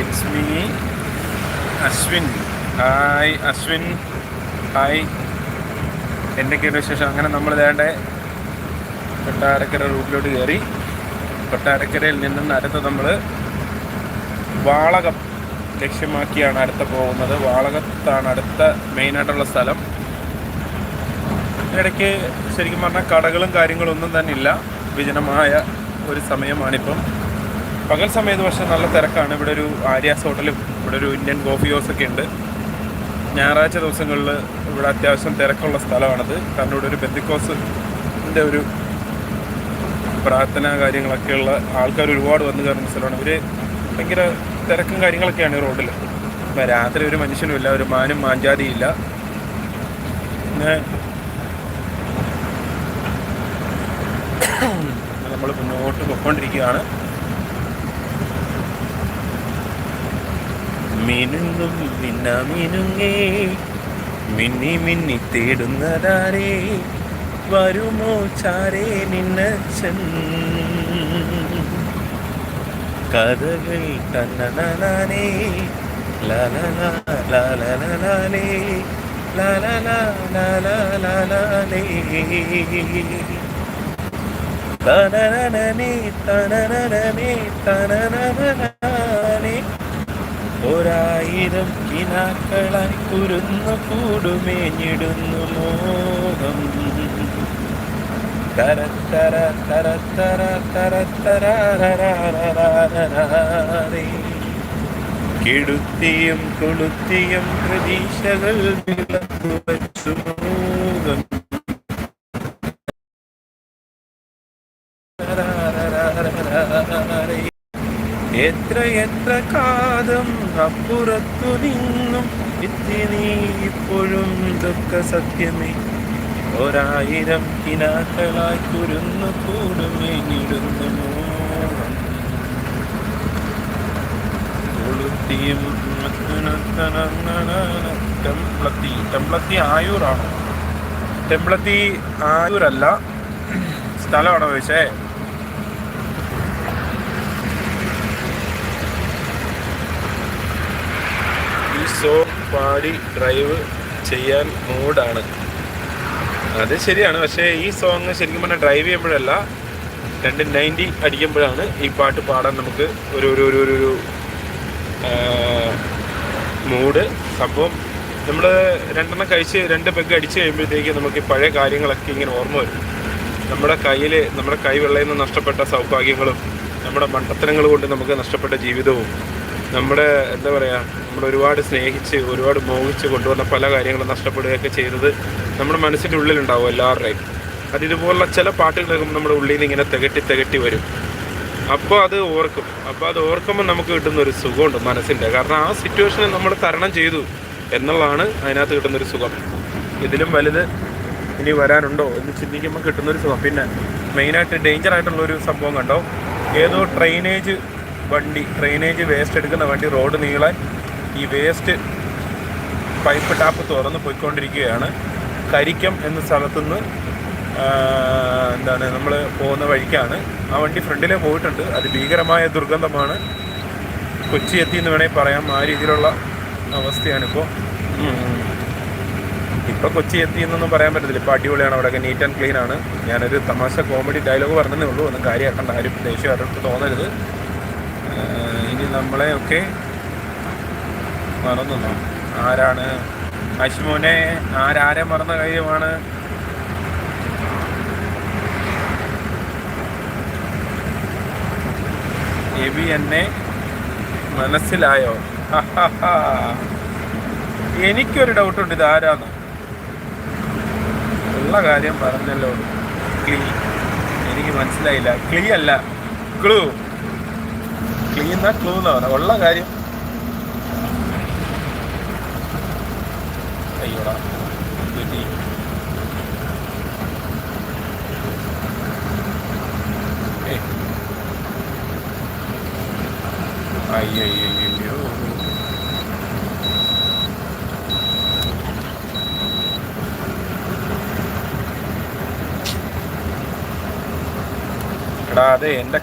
It's me Ashwin hi Ashwin hi എന്തൊക്കെയാണ് വിശേഷം? അങ്ങനെ നമ്മൾ വേണ്ട കൊട്ടാരക്കര റൂട്ടിലോട്ട് കയറി കൊട്ടാരക്കരയിൽ നിന്നും അടുത്ത് നമ്മൾ വാളകം ലക്ഷ്യമാക്കിയാണ് അടുത്ത പോകുന്നത്. വാളകത്താണ് അടുത്ത മെയിനായിട്ടുള്ള സ്ഥലം. ഇടയ്ക്ക് ശരിക്കും പറഞ്ഞാൽ കടകളും കാര്യങ്ങളും ഒന്നും തന്നെ ഇല്ല. വിജനമായ ഒരു സമയമാണിപ്പം. പകൽ സമയത്ത് പക്ഷേ നല്ല തിരക്കാണ്. ഇവിടെ ഒരു ആര്യാസ് ഹോട്ടലും ഇവിടെ ഒരു ഇന്ത്യൻ കോഫി ഹൗസ് ഒക്കെ ഉണ്ട്. ഞായറാഴ്ച ദിവസങ്ങളിൽ ഇവിടെ അത്യാവശ്യം തിരക്കുള്ള സ്ഥലമാണത്. കാരണം ഇവിടെ ഒരു ബെന്തിക്കോസിന്റെ ഒരു പ്രാർത്ഥന കാര്യങ്ങളൊക്കെയുള്ള ആൾക്കാർ ഒരുപാട് വന്നു കയറുന്ന സ്ഥലമാണ്. ഇവർ ഭയങ്കര തിരക്കും കാര്യങ്ങളൊക്കെയാണ് ഈ റോഡിൽ രാത്രി ഒരു മനുഷ്യനുമില്ല ഒരു മാനും മാഞ്ചാതിയില്ല പിന്നെ നമ്മൾ മുന്നോട്ട് പൊയ്ക്കൊണ്ടിരിക്കുകയാണ് മിനുങ്ങും മിന്ന മിനുങ്ങേ മിന്നി മിന്നി തേടുന്നതാരേ വരുമോ ചാരേ നിന്നച്ചൻ കഥകൾ തന്നതാനേ ലലലാ ലാലാലേ ലലലാ ലലലാലേ തനനനനേ തനനനനേ തനനനനേ ഒരായിരം കിനാക്കളായി കുരുന്നു കൂടുമേഞ്ഞിടുന്നു മോഹം. തരത്തര തരത്തര തരത്തരേ കിടുത്തിയും കൊളുത്തിയും പ്രതീക്ഷകൾ വിളക്കു വച്ചു മോഹം എത്ര എത്ര കാതം അപ്പുറത്തു നിന്നും ഇത്തി നീ ഇപ്പോഴും ഇതൊക്കെ സത്യമേ. ഒരായിരം കിനാക്കളായി കുരുന്നു കൂടുമേഞ്ഞിടുന്നു മോഹം. കൊളുത്തിയും ടെംപ്ലത്തി ടെംപ്ലത്തി ആയൂറാണോ. ടെംപ്ലത്തി ആയൂരല്ല. സ്ഥലമാണോ ചോദിച്ചേ ഈ സോങ് പാടി ഡ്രൈവ് ചെയ്യാൻ മൂഡാണ് അത് ശരിയാണ്. പക്ഷേ ഈ സോങ് ശരിക്കും പറഞ്ഞാൽ ഡ്രൈവ് ചെയ്യുമ്പോഴല്ല രണ്ട് നയന്റി അടിക്കുമ്പോഴാണ് ഈ പാട്ട് പാടാൻ നമുക്ക് ഒരു ഒരു ഒരു ഒരു മൂഡ് സംഭവം നമ്മൾ രണ്ടെണ്ണം കഴിച്ച് രണ്ട് പെഗ് അടിച്ച് കഴിയുമ്പോഴത്തേക്ക് നമുക്ക് പഴയ കാര്യങ്ങളൊക്കെ ഇങ്ങനെ ഓർമ്മ വരും. നമ്മുടെ കയ്യിൽ നമ്മുടെ കൈവെള്ളയിൽ നിന്ന് നഷ്ടപ്പെട്ട സൗഭാഗ്യങ്ങളും നമ്മുടെ മണ്ടത്തരങ്ങൾ കൊണ്ട് നമുക്ക് നഷ്ടപ്പെട്ട ജീവിതവും നമ്മുടെ എന്താ പറയുക നമ്മൾ ഒരുപാട് സ്നേഹിച്ച് ഒരുപാട് മോഹിച്ച് കൊണ്ടുവന്ന പല കാര്യങ്ങളും നഷ്ടപ്പെടുകയൊക്കെ ചെയ്തത് നമ്മുടെ മനസ്സിന്റെ ഉള്ളിലുണ്ടാവും എല്ലാവരുടെയും. അത് ഇതുപോലുള്ള ചില പാട്ടുകളൊക്കെ നമ്മുടെ ഉള്ളിൽ നിന്ന് ഇങ്ങനെ തികട്ടി തികട്ടി വരും. അപ്പോൾ അത് ഓർക്കും. അപ്പോൾ അത് ഓർക്കുമ്പോൾ നമുക്ക് കിട്ടുന്ന ഒരു സുഖമുണ്ട് മനസ്സിന്റെ. കാരണം ആ സിറ്റുവേഷനെ നമ്മൾ തരണം ചെയ്തു എന്നുള്ളതാണ് അതിനകത്ത് കിട്ടുന്നൊരു സുഖം. ഇതിലും വലുത് ഇനി വരാനുണ്ടോ എന്ന് ചിന്തിക്കുമ്പോൾ കിട്ടുന്നൊരു സുഖം. പിന്നെ മെയിനായിട്ട് ഡേഞ്ചർ ആയിട്ടുള്ള ഒരു സംഭവം കണ്ടോ? ഏതോ ട്രെയിനേജ് വണ്ടി ഡ്രെയിനേജ് വേസ്റ്റ് എടുക്കുന്ന വണ്ടി റോഡ് നീളെ ഈ വേസ്റ്റ് പൈപ്പ് ടാപ്പ് തുറന്ന് പോയിക്കൊണ്ടിരിക്കുകയാണ്. കരിക്കം എന്ന സ്ഥലത്തുനിന്ന് എന്താണ് നമ്മൾ പോകുന്ന വഴിക്കാണ്. ആ വണ്ടി ഫ്രണ്ടിലേ പോയിട്ടുണ്ട്. അത് ഭീകരമായ ദുർഗന്ധമാണ്. കൊച്ചി എത്തി എന്ന് വേണമെങ്കിൽ പറയാം. ആ രീതിയിലുള്ള അവസ്ഥയാണിപ്പോൾ ഇപ്പോൾ കൊച്ചി എത്തി എന്നൊന്നും പറയാൻ പറ്റത്തില്ല. ഇപ്പോൾ അടിപൊളിയാണ്. അവിടെയൊക്കെ നീറ്റ് ആൻഡ് ക്ലീൻ ആണ്. ഞാനൊരു തമാശ കോമഡി ഡയലോഗ് പറഞ്ഞതേ ഉള്ളൂ. ഒന്നും കാര്യമാക്കേണ്ട. ആരും ദേഷ്യം തോന്നരുത്. ആഹ് ഇനി നമ്മളെ ഒക്കെ മറന്നു ആരാണ്? അശ്മോനെ ആരാരെ മറന്ന കാര്യമാണ്? എബി എന്നെ മനസ്സിലായോ. എനിക്കൊരു ഡൗട്ടുണ്ട് ഇത് ആരാന്ന് ഉള്ള കാര്യം പറഞ്ഞല്ലോ. ക്ലീ. എനിക്ക് മനസ്സിലായില്ല. ക്ലീ അല്ല. ക്ലൂ. ക്ലീ എന്നാ ക്ലൂ എന്ന് പറഞ്ഞ ഉള്ള കാര്യം. അയ്യോടാ പറ്റി. അയ്യയ്യോ എടാ അതെ എന്റെ